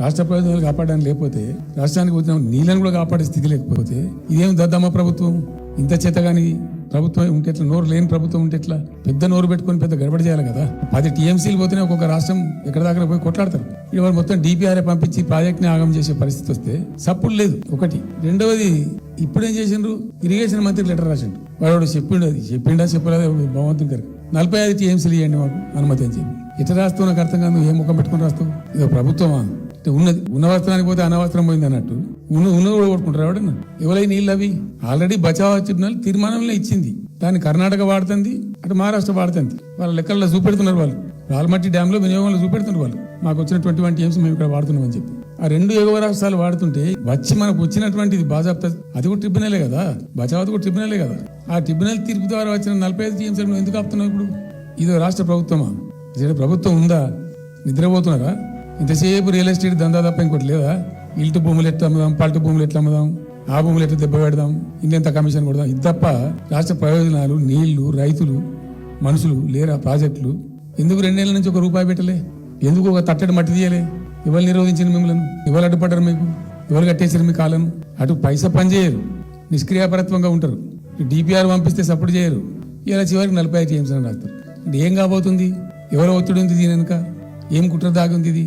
రాష్ట్ర ప్రయోజనాలు కాపాడడానికి లేకపోతే రాష్ట్రానికి వచ్చిన నీళ్ళని కూడా కాపాడే స్థితి లేకపోతే ఇదేం దద్దమ్మ ప్రభుత్వం? ఇంత చేతగాని ప్రభుత్వం ఉంటే ఎట్లా? నోరు లేని ప్రభుత్వం ఉంటే ఎట్లా? పెద్ద నోరు పెట్టుకొని పెద్ద గడబడి చేయాలి కదా? పది టీఎంసీలు పోతేనే ఒక్కొక్క రాష్ట్రం ఎక్కడ దాకా పోయి కొట్లాడతారు. ఇవాళ మొత్తం డిపిఆర్ఏ పంపించి ప్రాజెక్ట్ని ఆగం చేసే పరిస్థితి వస్తే సప్పుడు లేదు. ఒకటి. రెండవది ఇప్పుడేం చేసిండ్రు? ఇరిగేషన్ మంత్రి లెటర్ రాసిండు వాడు చెప్పిండు అది. చెప్పిండా చెప్పలేదు? భగవంతుని గారు నలభై ఐదు టీఎంసీలు ఇవ్వండి మాకు అనుమతి అని చెప్పి. ఎట్లా రాస్తావు? నాకు అర్థం కాదు. నువ్వు ఏ ముఖం పెట్టుకుని రాస్తావు? ఇదో ప్రభుత్వమా? ఉన్నది ఉన్న వస్త్రానికి పోతే అనవసరం పోయింది అన్నట్టు. ఉన్న ఉన్న కూడా కొట్టుకుంటారు ఎవడన్నా? ఎవరై నీళ్ళు అవి. ఆల్రెడీ బచావా ట్రిబ్యునల్ తీర్మానంలో ఇచ్చింది. దాన్ని కర్ణాటక వాడుతుంది అటు మహారాష్ట్ర వాడుతుంది. వాళ్ళ లెక్కల్లో చూపెడుతున్నారు వాళ్ళు. రాల్మట్టి డ్యామ్లో వినియోగంలో చూపెడుతున్నారు వాళ్ళు. మాకు వచ్చినటువంటి ట్వంటీ వన్ మేము ఇక్కడ వాడుతున్నాం అని చెప్పి. ఆ రెండు ఎగువ రాష్ట్రాలు వాడుతుంటే వచ్చి మనకు వచ్చినటువంటి ఇది అది కూడా ట్రిబ్యునలే కదా. బచావత్ కూడా ట్రిబ్యునలే కదా. ఆ ట్రిబ్యునల్ తీర్పు ద్వారా వచ్చిన నలభై ఐదు టీఎంసీ ఎందుకు ఆపుతున్నావు ఇప్పుడు? ఇది రాష్ట్ర ప్రభుత్వమా? ప్రభుత్వం ఉందా? నిద్రపోతున్నారా? ఇంతసేపు రియల్ ఎస్టేట్ దందా తప్ప ఇంకోటి లేదా? ఇల్టు భూములు ఎట్లా అమ్ముదాం పల్టు భూములు ఎట్లా అమ్ముదాం ఆ భూములు ఎట్లా దెబ్బ పెడదాం ఇంత కమిషన్ కొడదాం? ఇది తప్ప రాష్ట్ర ప్రయోజనాలు నీళ్ళు రైతులు మనుషులు లేరా ప్రాజెక్టులు? ఎందుకు రెండేళ్ళ నుంచి ఒక రూపాయి పెట్టలే? ఎందుకు ఒక తట్టడి మట్టి తీయలే? ఎవరు నిరోధించిన మిమ్మల్ని? ఎవరు అడ్డుపడ్డారు మీకు? ఎవరు కట్టేసారు మీ కాలను అటు పైసా పని చేయరు. నిష్క్రియాపరత్వంగా ఉంటారు. డిపిఆర్ పంపిస్తే సపోర్ట్ చేయరు. ఇలా చివరికి నలభై ఐదు టీఎంసీ అని రాస్తారు ఏం కాబోతుంది? ఎవరు ఒత్తిడి ఉంది దీని వెనుక? ఏం కుట్ర దాగి ఉంది ఇది?